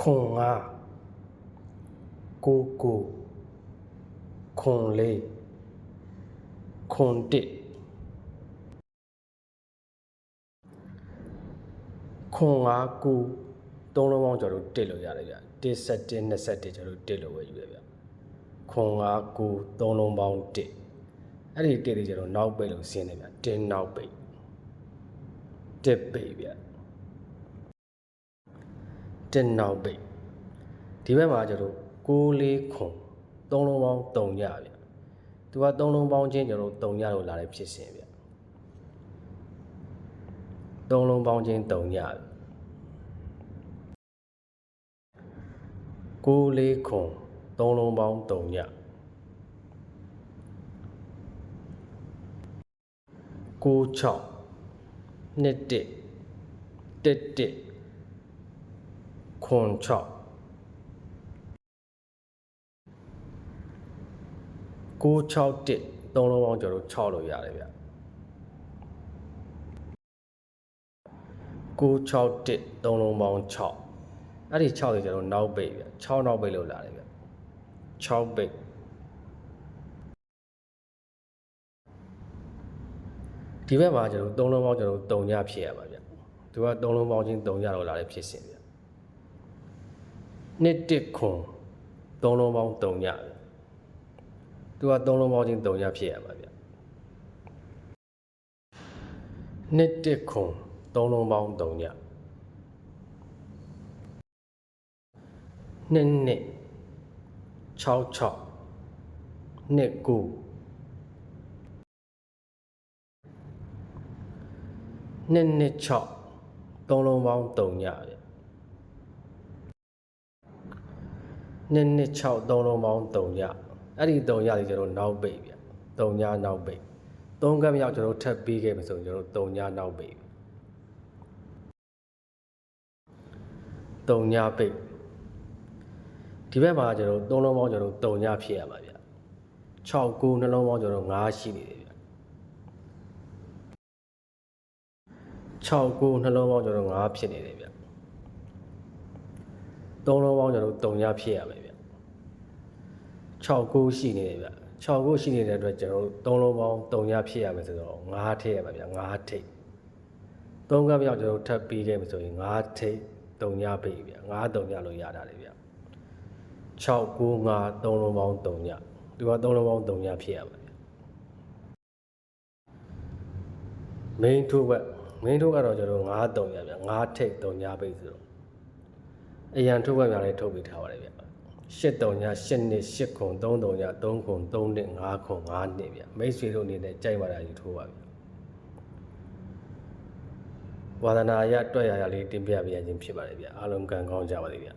ခွန်ငါကိုကိုခွန်လေးခွန်တစ်ခွန်ငါကိုသုံးလုံးပေါင်းကျွန်တော်တို့တစ်လို့ရတယ်ဗျတစ်ဆက်တစ်နှစ်ဆက်တစ်ကျွန်တော်တို့တစ်လို့ပဲယူရဗျခွန်ငါကိုသုံးလုံးပေါင်းတစ်အဲ့ဒီတစ်တွေကျွန်တော်နောက်ပိတ်လို့ဆင်းနေဗျတင်းနောက်ပိတ်တစ်ပိတ်ဗျ တင်းနောက်ပိတ်ဒီဘက်မှာကျွန်တော်ကိုလေးခွန်သုံးလုံးပေါင်း3ညဗျသူကသုံးလုံးပေါင်းချင်းကျွန်တော်တို့3ညလို့လာတဲ့ဖြစ်စဉ်ဗျသုံးလုံးပေါင်းချင်း3ညဗျကိုလေးခွန်သုံးလုံးပေါင်း3ညကို6နှစ်တစ်တစ်တစ် ခွန်6 661သုံးလုံးပေါင်းကျွန်တော်တို့6လို့ရတယ်ဗျ961သုံးလုံးပေါင်း6အဲ့ဒီ6တွေကျွန်တော်နောက်ပိတ်ဗျ6နောက်ပိတ်လို့လာတယ်ဗျ6ပိတ်ဒီဘက်မှာကျွန်တော်သုံးလုံးပေါင်းကျွန်တော်3ညဖြစ်ရပါဗျသူကသုံးလုံးပေါင်းချင်း3ညလို့လာတယ်ဖြစ်စဉ်ဗျ နှစ်တစ်ခွန်သုံးလုံးပေါင်း3ညဗျသူကသုံးလုံးပေါင်းချင်း၃ရဖြစ်ရမှာဗျနှစ်တစ်ခွန်သုံးလုံးပေါင်း၃ညနှစ်နှစ်6 6နှစ်9နှစ်နှစ်6သုံးလုံးပေါင်း၃ညဗျ နှစ်နှစ်6သုံးလုံးပေါင်း၃ညအဲ့ဒီ၃ညလေးကျွန်တော်နောက်ပိတ်ဗျ၃ညနောက်ပိတ်၃ကပ်မြောက်ကျွန်တော်ထပ်ပြီးခဲ့ပြီဆိုရင်ကျွန်တော်၃ညနောက်ပိတ်၃ညပိတ်ဒီဘက်မှာကျွန်တော်၃လုံးပေါင်းကျွန်တော်၃ညဖြစ်ရမှာဗျ6 9နှလုံးပေါင်းကျွန်တော်9ရှိနေတယ်ဗျ6 9နှလုံးပေါင်းကျွန်တော်9ဖြစ်နေတယ်ဗျ၃လုံးပေါင်းကျွန်တော်3ညဖြစ်ရမယ်ဗျ 6 9ရှိနေတယ်ဗျ6 9ရှိနေတဲ့အတွက်ကျွန်တော်တို့3လုံးပေါင်း3ညဖြစ်ရမယ်ဆိုတော့9ထည့်ရမှာဗျ9ထိပ်3ကပ်မြောက်ကျွန်တော်ထပ်ပြီးခဲ့ပြီဆိုရင်9ထိပ်3ညပိတ်ဗျ9 3ညလို့ရတာလေဗျ6 9 5 3လုံးပေါင်း3ညဒီက3လုံးပေါင်း3ညဖြစ်ရမှာဗျ main ထုတ်က main ထုတ်ကတော့ကျွန်တော်9 3ညဗျ9ထိပ်3ညပိတ်ဆိုတော့အရန်ထုတ်ကများလည်းထုတ်ပေးထားပါတယ်ဗျ 8 3ည8နှစ်8ခွန်3 3ည3ခွန်3နှစ်5ခွန်5နှစ်ဗျမိတ်ဆွေတို့အနေနဲ့ကြိုက်ပါတာယူထိုးပါဗျဝါဒနာအရတွေ့ရရလေးတင်ပြပေးရခြင်းဖြစ်ပါတယ်ဗျအားလုံးကံကောင်းကြပါစေဗျ